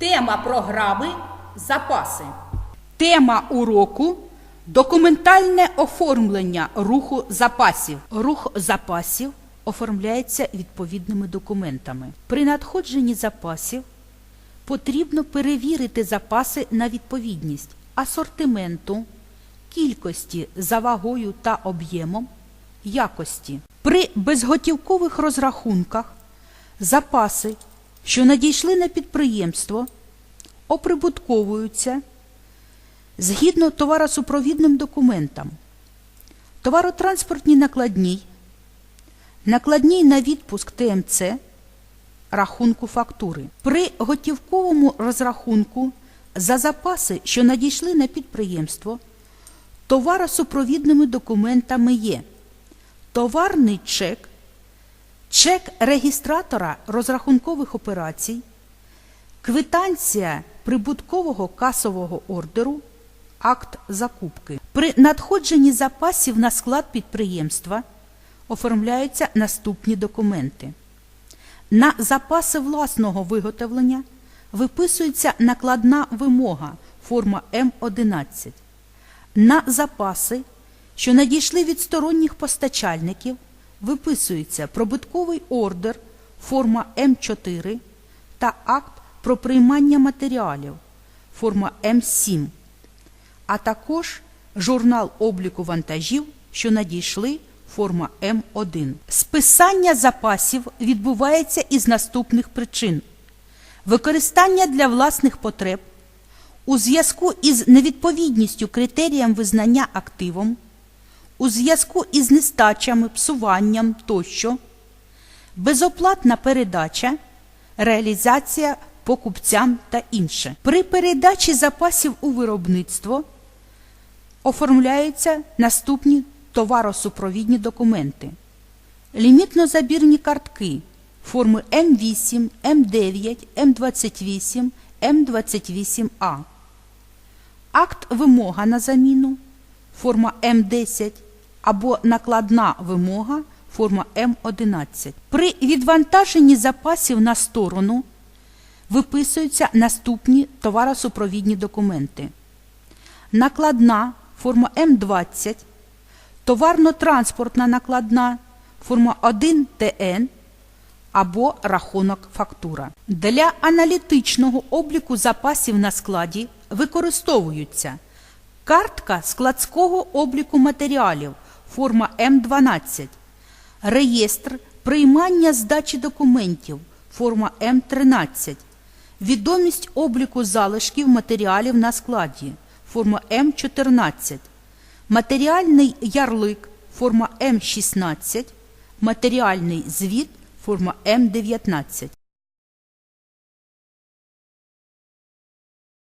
Тема програми запаси. Тема уроку документальне оформлення руху запасів. Рух запасів оформляється відповідними документами. При надходженні запасів потрібно перевірити запаси на відповідність асортименту, кількості за вагою та об'ємом, якості. При безготівкових розрахунках запаси, що надійшли на підприємство, оприбутковуються згідно товаросупровідним документам, товаротранспортній накладній, накладній на відпуск ТМЦ, рахунку фактури. При готівковому розрахунку за запаси, що надійшли на підприємство, товаросупровідними документами є товарний чек, чек регістратора розрахункових операцій, квитанція прибуткового касового ордеру, акт закупки. При надходженні запасів на склад підприємства оформляються наступні документи. На запаси власного виготовлення виписується накладна вимога форма М11. На запаси, що надійшли від сторонніх постачальників, виписується пробитковий ордер форма М4 та акт про приймання матеріалів форма М7, а також журнал обліку вантажів, що надійшли форма М1. Списання запасів відбувається із наступних причин: використання для власних потреб у зв'язку із невідповідністю критеріям визнання активом, у зв'язку із нестачами, псуванням тощо, безоплатна передача, реалізація покупцям та інше. При передачі запасів у виробництво оформляються наступні товаросупровідні документи. Лімітно-забірні картки форми М8, М9, М28, М28А. Акт вимога на заміну форма М10 або накладна вимога форма М11. При відвантаженні запасів на сторону виписуються наступні товаросупровідні документи. Накладна форма М20, товарно-транспортна накладна форма 1 ТН або рахунок фактура. Для аналітичного обліку запасів на складі використовуються картка складського обліку матеріалів форма М12, реєстр приймання здачі документів форма М13, відомість обліку залишків матеріалів на складі форма М14, матеріальний ярлик форма М16, матеріальний звіт форма М19.